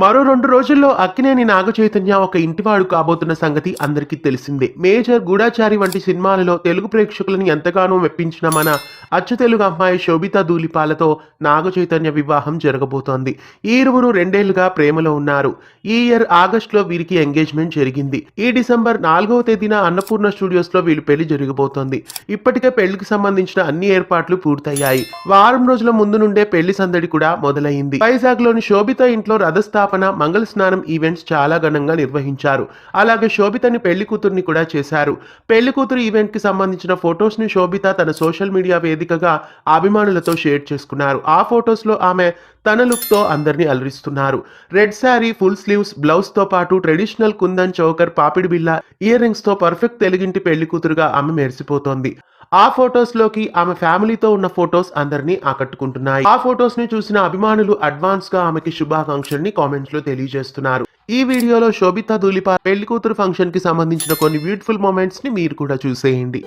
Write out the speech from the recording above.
మరో రెండు రోజుల్లో అక్కినేని నాగ చైతన్య ఒక ఇంటివాడు కాబోతున్న సంగతి అందరికీ తెలిసిందే. మేజర్ గూఢాచారి వంటి సినిమాలలో తెలుగు ప్రేక్షకులను ఎంతగానో మెప్పించిన మన అచ్చు తెలుగు అమ్మాయి శోభితా దూలిపాలతో నాగ చైతన్య వివాహం జరగబోతోంది. ఈ ఇరువురు రెండేళ్ళుగా ప్రేమలో ఉన్నారు. ఈ ఇయర్ ఆగస్టులో వీరికి ఎంగేజ్మెంట్ జరిగింది. ఈ డిసెంబర్ నాలుగవ తేదీన అన్నపూర్ణ స్టూడియోస్లో వీళ్ళు పెళ్ళి జరగబోతోంది. ఇప్పటికే పెళ్ళికి సంబంధించిన అన్ని ఏర్పాట్లు పూర్తయ్యాయి. వారం రోజుల ముందు నుండే పెళ్ళి సందడి కూడా మొదలైంది. వైజాగ్లోని శోభిత ఇంట్లో రథస్థాపన మంగళ స్నానం ఈవెంట్స్ చాలా ఘనంగా నిర్వహించారు. అలాగే శోభితని పెళ్ళి కూతుర్ని కూడా చేశారు. పెళ్ళి కూతురు ఈవెంట్కి సంబంధించిన ఫొటోస్ని శోభిత తన సోషల్ మీడియా వేదికగా అభిమానులతో షేర్ చేసుకున్నారు. ఆ ఫొటోస్లో ఆమె తన లుక్తో అందరినీ అలరిస్తున్నారు. రెడ్ శారీ ఫుల్ స్లీవ్స్ బ్లౌజ్తో పాటు ట్రెడిషనల్ కుందన్ చౌకర్ పాపిడి బిల్ల ఇయర్ రింగ్స్తో పర్ఫెక్ట్ తెలుగింటి పెళ్ళి కూతురుగా ఆమె మెరిసిపోతోంది. ఆ ఫొటోస్లోకి ఆమె ఫ్యామిలీతో ఉన్న ఫొటోస్ అందరినీ ఆకట్టుకుంటున్నాయి. ఆ ఫొటోస్ని చూసిన అభిమానులు అడ్వాన్స్గా ఆమెకి శుభాకాంక్షల్ని కామెంట్స్లో తెలియజేస్తున్నారు. ఈ వీడియోలో శోభితా ధూలిపా పెళ్ళి కూతురు ఫంక్షన్కి సంబంధించిన కొన్ని బ్యూటిఫుల్ మూమెంట్స్ని మీరు కూడా చూసేయండి.